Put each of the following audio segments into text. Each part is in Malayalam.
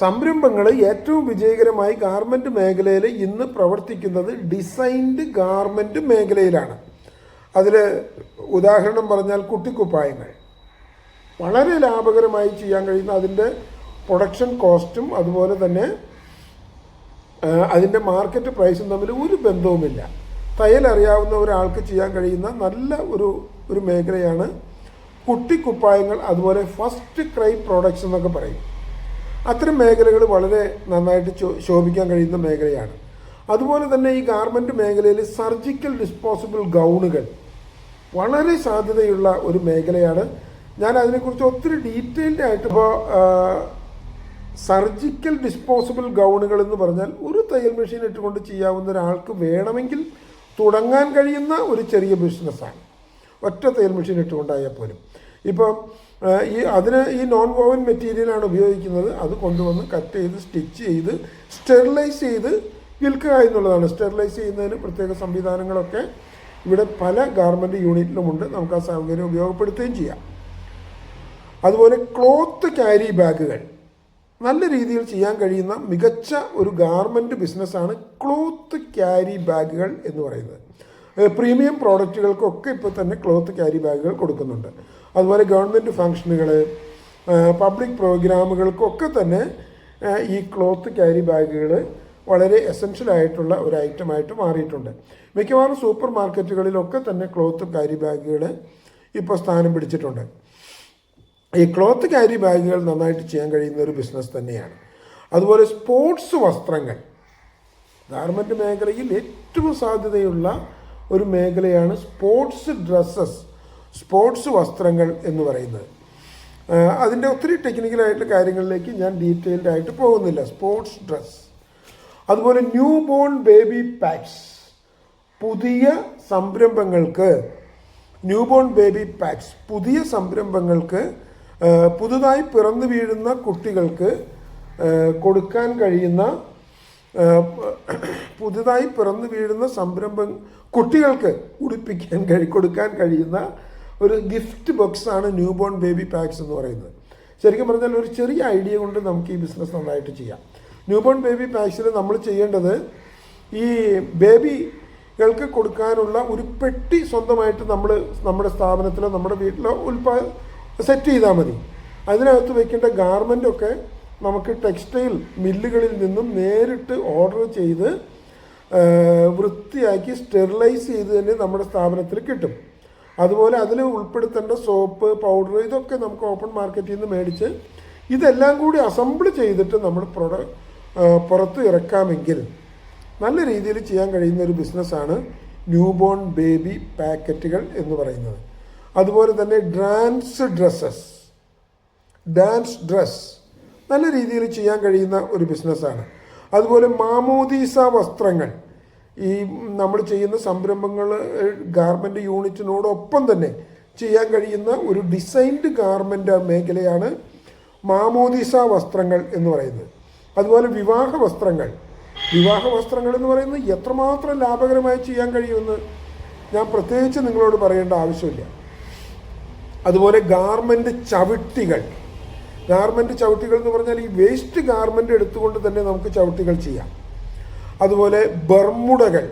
സംരംഭങ്ങൾ ഏറ്റവും വിജയകരമായി ഗാർമെന്റ് മേഖലയിൽ ഇന്ന് പ്രവർത്തിക്കുന്നത് ഡിസൈൻഡ് ഗാർമെന്റ് മേഖലയിലാണ്. അതിൽ ഉദാഹരണം പറഞ്ഞാൽ കുട്ടിക്കുപ്പായങ്ങൾ. വളരെ ലാഭകരമായി ചെയ്യാൻ കഴിയുന്ന അതിന്റെ പ്രൊഡക്ഷൻ കോസ്റ്റും അതുപോലെ തന്നെ അതിന്റെ മാർക്കറ്റ് പ്രൈസും തമ്മിൽ ഒരു ബന്ധവുമില്ല. തയ്യൽ അറിയാവുന്ന ഒരാൾക്ക് ചെയ്യാൻ കഴിയുന്ന നല്ല ഒരു ഒരു മേഖലയാണ് കുട്ടിക്കുപ്പായങ്ങൾ അതുപോലെ ഫസ്റ്റ് ക്രൈ പ്രോഡക്ട്സ് എന്നൊക്കെ പറയും. അത്തരം മേഖലകൾ വളരെ നന്നായിട്ട് ശോഭിക്കാൻ കഴിയുന്ന മേഖലയാണ്. അതുപോലെ തന്നെ ഈ ഗാർമെന്റ് മേഖലയിൽ സർജിക്കൽ ഡിസ്പോസിബിൾ ഗൗണുകൾ വളരെ സാധ്യതയുള്ള ഒരു മേഖലയാണ്. ഞാൻ അതിനെക്കുറിച്ച് ഒത്തിരി ഡീറ്റെയിൽഡ് ആയിട്ട് ഇപ്പോൾ സർജിക്കൽ ഡിസ്പോസിബിൾ ഗൗണുകൾ എന്ന് പറഞ്ഞാൽ ഒരു തയ്യൽ മെഷീൻ ഇട്ടുകൊണ്ട് ചെയ്യാവുന്ന ഒരാൾക്ക് വേണമെങ്കിൽ തുടങ്ങാൻ കഴിയുന്ന ഒരു ചെറിയ ബിസിനസ്സാണ് ഒറ്റ തയ്യൽ മെഷീൻ ഇട്ടുകൊണ്ടായാൽ പോലും. ഇപ്പം ഈ അതിന് ഈ നോൺ വോവൻ മെറ്റീരിയലാണ് ഉപയോഗിക്കുന്നത്. അത് കൊണ്ടുവന്ന് കട്ട് ചെയ്ത് സ്റ്റിച്ച് ചെയ്ത് സ്റ്റെറിലൈസ് ചെയ്ത് വിൽക്കുക എന്നുള്ളതാണ്. സ്റ്റെറിലൈസ് ചെയ്യുന്നതിന് പ്രത്യേക സംവിധാനങ്ങളൊക്കെ ഇവിടെ പല ഗാർമെന്റ് യൂണിറ്റിലുമുണ്ട് നമുക്ക് ആ സൗകര്യം ഉപയോഗപ്പെടുത്തുകയും ചെയ്യാം. അതുപോലെ ക്ലോത്ത് ക്യാരി ബാഗുകൾ നല്ല രീതിയിൽ ചെയ്യാൻ കഴിയുന്ന മികച്ച ഒരു ഗാർമെന്റ് ബിസിനസ്സാണ് ക്ലോത്ത് ക്യാരി ബാഗുകൾ എന്ന് പറയുന്നത്. പ്രീമിയം പ്രോഡക്റ്റുകൾക്കൊക്കെ ഇപ്പോൾ തന്നെ ക്ലോത്ത് ക്യാരി ബാഗുകൾ കൊടുക്കുന്നുണ്ട്. അതുപോലെ ഗവൺമെന്റ് ഫംഗ്ഷനുകൾ പബ്ലിക് പ്രോഗ്രാമുകൾക്കൊക്കെ തന്നെ ഈ ക്ലോത്ത് ക്യാരി ബാഗുകൾ വളരെ എസെൻഷ്യൽ ആയിട്ടുള്ള ഒരു ഐറ്റമായിട്ട് മാറിയിട്ടുണ്ട്. മിക്കവാറും സൂപ്പർ മാർക്കറ്റുകളിലൊക്കെ തന്നെ ക്ലോത്ത് ക്യാരി ബാഗുകൾ ഇപ്പോൾ സ്ഥാനം പിടിച്ചിട്ടുണ്ട്. ഈ ക്ലോത്ത് ക്യാരി ബാഗുകൾ നന്നായിട്ട് ചെയ്യാൻ കഴിയുന്ന ഒരു ബിസിനസ് തന്നെയാണ്. അതുപോലെ സ്പോർട്സ് വസ്ത്രങ്ങൾ. ഗാർമെന്റ് മേഖലയിൽ ഏറ്റവും സാധ്യതയുള്ള ഒരു മേഖലയാണ് സ്പോർട്സ് ഡ്രസ്സസ് സ്പോർട്സ് വസ്ത്രങ്ങൾ എന്ന് പറയുന്നത്. അതിന്റെ ഒത്തിരി ടെക്നിക്കലായിട്ടുള്ള കാര്യങ്ങളിലേക്ക് ഞാൻ ഡീറ്റെയിൽഡ് ആയിട്ട് പോകുന്നില്ല. സ്പോർട്സ് ഡ്രസ്സ് അതുപോലെ ന്യൂ ബോൺ ബേബി പാക്സ് പുതിയ സംരംഭങ്ങൾക്ക് ന്യൂ ബോൺ ബേബി പാക്സ് പുതിയ സംരംഭങ്ങൾക്ക് പുതുതായി പിറന്നു വീഴുന്ന കുട്ടികൾക്ക് കൊടുക്കാൻ കഴിയുന്ന പുതുതായി പിറന്നു വീഴുന്ന സംരംഭം കുട്ടികൾക്ക് ഉടുപ്പിക്കാൻ കഴി കൊടുക്കാൻ കഴിയുന്ന ഒരു ഗിഫ്റ്റ് ബോക്സ് ആണ് ന്യൂ ബോൺ ബേബി പാക്സ് എന്ന് പറയുന്നത്. ശരിക്കും പറഞ്ഞാൽ ഒരു ചെറിയ ഐഡിയ കൊണ്ട് നമുക്ക് ഈ ബിസിനസ് നന്നായിട്ട് ചെയ്യാം. ന്യൂ ബോൺ ബേബി പാക്സിൽ നമ്മൾ ചെയ്യേണ്ടത് ഈ ബേബികൾക്ക് കൊടുക്കാനുള്ള ഒരു പെട്ടി സ്വന്തമായിട്ട് നമ്മൾ നമ്മുടെ സ്ഥാപനത്തിലോ നമ്മുടെ വീട്ടിലോ ഉൽപാ സെറ്റ് ചെയ്താൽ മതി. അതിനകത്ത് വയ്ക്കേണ്ട ഗാർമെന്റൊക്കെ നമുക്ക് ടെക്സ്റ്റൈൽ മില്ലുകളിൽ നിന്നും നേരിട്ട് ഓർഡർ ചെയ്ത് വൃത്തിയാക്കി സ്റ്റെറിലൈസ് ചെയ്ത് തന്നെ നമ്മുടെ സ്ഥാപനത്തിൽ കിട്ടും. അതുപോലെ അതിൽ ഉൾപ്പെടുത്തേണ്ട സോപ്പ് പൗഡർ ഇതൊക്കെ നമുക്ക് ഓപ്പൺ മാർക്കറ്റിൽ നിന്ന് മേടിച്ച് ഇതെല്ലാം കൂടി അസംബിൾ ചെയ്തിട്ട് നമ്മൾ പ്രൊഡ ആ, പുറത്ത് ഇറക്കാമെങ്കിൽ നല്ല രീതിയിൽ ചെയ്യാൻ കഴിയുന്ന ഒരു ബിസിനസ്സാണ് ന്യൂ ബോൺ ബേബി പാക്കറ്റുകൾ എന്ന് പറയുന്നത്. അതുപോലെ തന്നെ ഡാൻസ് ഡ്രസ്സസ്. ഡാൻസ് ഡ്രസ് നല്ല രീതിയിൽ ചെയ്യാൻ കഴിയുന്ന ഒരു ബിസിനസ്സാണ്. അതുപോലെ മാമോദീസ വസ്ത്രങ്ങൾ. ഈ നമ്മൾ ചെയ്യുന്ന സംരംഭങ്ങൾ ഗാർമെന്റ് യൂണിറ്റിനോടൊപ്പം തന്നെ ചെയ്യാൻ കഴിയുന്ന ഒരു ഡിസൈൻഡ് ഗാർമെന്റ് മേഖലയാണ് മാമോദിസ വസ്ത്രങ്ങൾ എന്ന് പറയുന്നത്. അതുപോലെ വിവാഹ വസ്ത്രങ്ങൾ. വിവാഹ വസ്ത്രങ്ങൾ എന്ന് പറയുന്നത് എത്രമാത്രം ലാഭകരമായി ചെയ്യാൻ കഴിയുമെന്ന് ഞാൻ പ്രത്യേകിച്ച് നിങ്ങളോട് പറയേണ്ട ആവശ്യമില്ല. അതുപോലെ ഗാർമെന്റ് ചവിട്ടികൾ. ഗാർമെന്റ് ചവിട്ടികൾ എന്ന് പറഞ്ഞാൽ ഈ വേസ്റ്റ് ഗാർമെന്റ് എടുത്തുകൊണ്ട് തന്നെ നമുക്ക് ചവിട്ടികൾ ചെയ്യാം. അതുപോലെ ബർമുടകൾ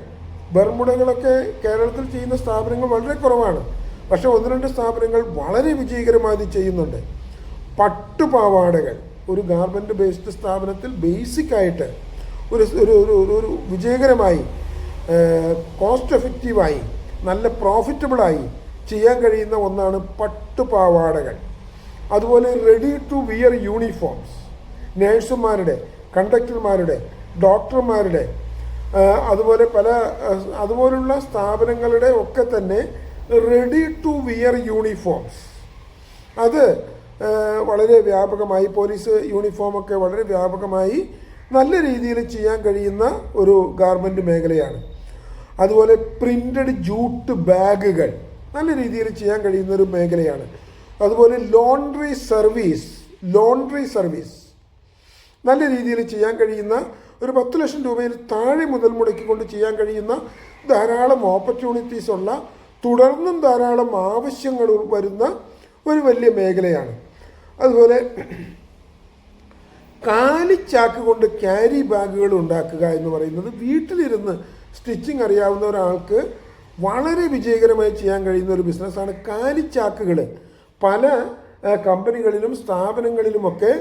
ബർമുടകളൊക്കെ കേരളത്തിൽ ചെയ്യുന്ന സ്ഥാപനങ്ങൾ വളരെ കുറവാണ്. പക്ഷേ ഒന്ന് രണ്ട് സ്ഥാപനങ്ങൾ വളരെ വിജയകരമായി ചെയ്യുന്നുണ്ട്. പട്ടുപാവാടകൾ. ഒരു ഗാർമെന്റ് ബേസ്ഡ് സ്ഥാപനത്തിൽ ബേസിക്കായിട്ട് ഒരു ഒരു ഒരു ഒരു- വിജയകരമായി കോസ്റ്റ് എഫക്റ്റീവായി നല്ല പ്രോഫിറ്റബിളായി ചെയ്യാൻ കഴിയുന്ന ഒന്നാണ് പട്ടുപാവാടകൾ. അതുപോലെ റെഡി ടു വിയർ യൂണിഫോംസ് നേഴ്സുമാരുടെ കണ്ടക്ടർമാരുടെ ഡോക്ടർമാരുടെ അതുപോലെ പല അതുപോലുള്ള സ്ഥാപനങ്ങളുടെ ഒക്കെ തന്നെ റെഡി ടു വിയർ യൂണിഫോംസ് അത് വളരെ വ്യാപകമായി പോലീസ് യൂണിഫോമൊക്കെ വളരെ വ്യാപകമായി നല്ല രീതിയിൽ ചെയ്യാൻ കഴിയുന്ന ഒരു ഗാർമെന്റ് മേഖലയാണ്. അതുപോലെ പ്രിന്റഡ് ജൂട്ട് ബാഗുകൾ നല്ല രീതിയിൽ ചെയ്യാൻ കഴിയുന്ന ഒരു മേഖലയാണ്. അതുപോലെ ലോണ്ട്രി സർവീസ് ലോണ്ട്രി സർവീസ് നല്ല രീതിയിൽ ചെയ്യാൻ കഴിയുന്ന ഒരു പത്ത് ലക്ഷം രൂപയിൽ താഴെ മുതൽ മുടക്കിക്കൊണ്ട് ചെയ്യാൻ കഴിയുന്ന ധാരാളം ഓപ്പർച്യൂണിറ്റീസ് ഉള്ള തുടർന്നും ധാരാളം ആവശ്യങ്ങൾ വരുന്ന ഒരു വലിയ മേഖലയാണ്. അതുപോലെ കാലിച്ചാക്ക് കൊണ്ട് ക്യാരി ബാഗുകൾ ഉണ്ടാക്കുക എന്ന് പറയുന്നത് വീട്ടിലിരുന്ന് സ്റ്റിച്ചിങ് അറിയാവുന്ന ഒരാൾക്ക് വളരെ വിജയകരമായി ചെയ്യാൻ കഴിയുന്ന ഒരു ബിസിനസ്സാണ് കാലിച്ചാക്കുകൾ പല കമ്പനികളിലും സ്ഥാപനങ്ങളിലുമൊക്കെ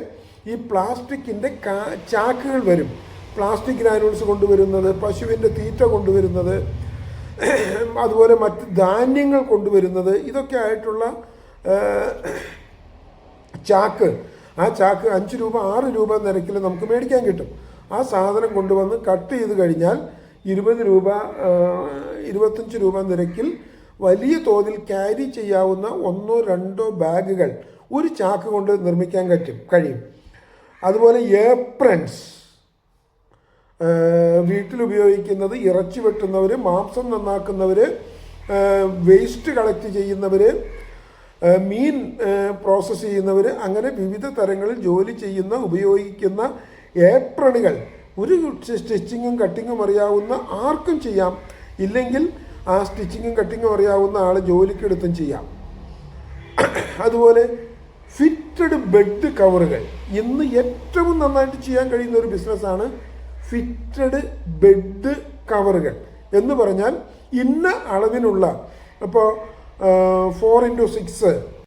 ഈ പ്ലാസ്റ്റിക്കിന്റെ ചാക്കുകൾ വരും. പ്ലാസ്റ്റിക് ഗ്രാനുൾസ് കൊണ്ടുവരുന്നത് പശുവിന്റെ തീറ്റ കൊണ്ടുവരുന്നത് അതുപോലെ മറ്റ് ധാന്യങ്ങൾ കൊണ്ടുവരുന്നത് ഇതൊക്കെ ആയിട്ടുള്ള ചാക്ക്. ആ ചാക്ക് അഞ്ച് രൂപ ആറ് രൂപ നിരക്കിൽ നമുക്ക് മേടിക്കാൻ കിട്ടും. ആ സാധനം കൊണ്ടുവന്ന് കട്ട് ചെയ്ത് കഴിഞ്ഞാൽ ഇരുപത് രൂപ ഇരുപത്തഞ്ച് രൂപ നിരക്കിൽ വലിയ തോതിൽ ക്യാരി ചെയ്യാവുന്ന ഒന്നോ രണ്ടോ ബാഗുകൾ ഒരു ചാക്ക് കൊണ്ട് നിർമ്മിക്കാൻ കഴിയും. അതുപോലെ ഏപ്രൻസ്. വീട്ടിൽ ഉപയോഗിക്കുന്നത് ഇറച്ചി വെട്ടുന്നവർ മാംസം നന്നാക്കുന്നവർ വേസ്റ്റ് കളക്ട് ചെയ്യുന്നവർ മീൻ പ്രോസസ്സ് ചെയ്യുന്നവർ അങ്ങനെ വിവിധ തരങ്ങളിൽ ജോലി ചെയ്യുന്ന ഉപയോഗിക്കുന്ന ഏപ്രണുകൾ. ഒരു സ്റ്റിച്ചിങ്ങും കട്ടിങ്ങും അറിയാവുന്ന ആർക്കും ചെയ്യാം. ഇല്ലെങ്കിൽ ആ സ്റ്റിച്ചിങ്ങും കട്ടിങ്ങും അറിയാവുന്ന ആൾ ജോലിക്കെടുത്തും ചെയ്യാം. അതുപോലെ ഫിറ്റഡ് ബെഡ് കവറുകൾ. ഇന്ന് ഏറ്റവും നന്നായിട്ട് ചെയ്യാൻ കഴിയുന്ന ഒരു ബിസിനസ്സാണ് ഫിറ്റഡ് ബെഡ് കവറുകൾ എന്ന് പറഞ്ഞാൽ ഇന്ന അളവിനുള്ള ഇപ്പോൾ ഫോർ ഇന്റു സിക്സ്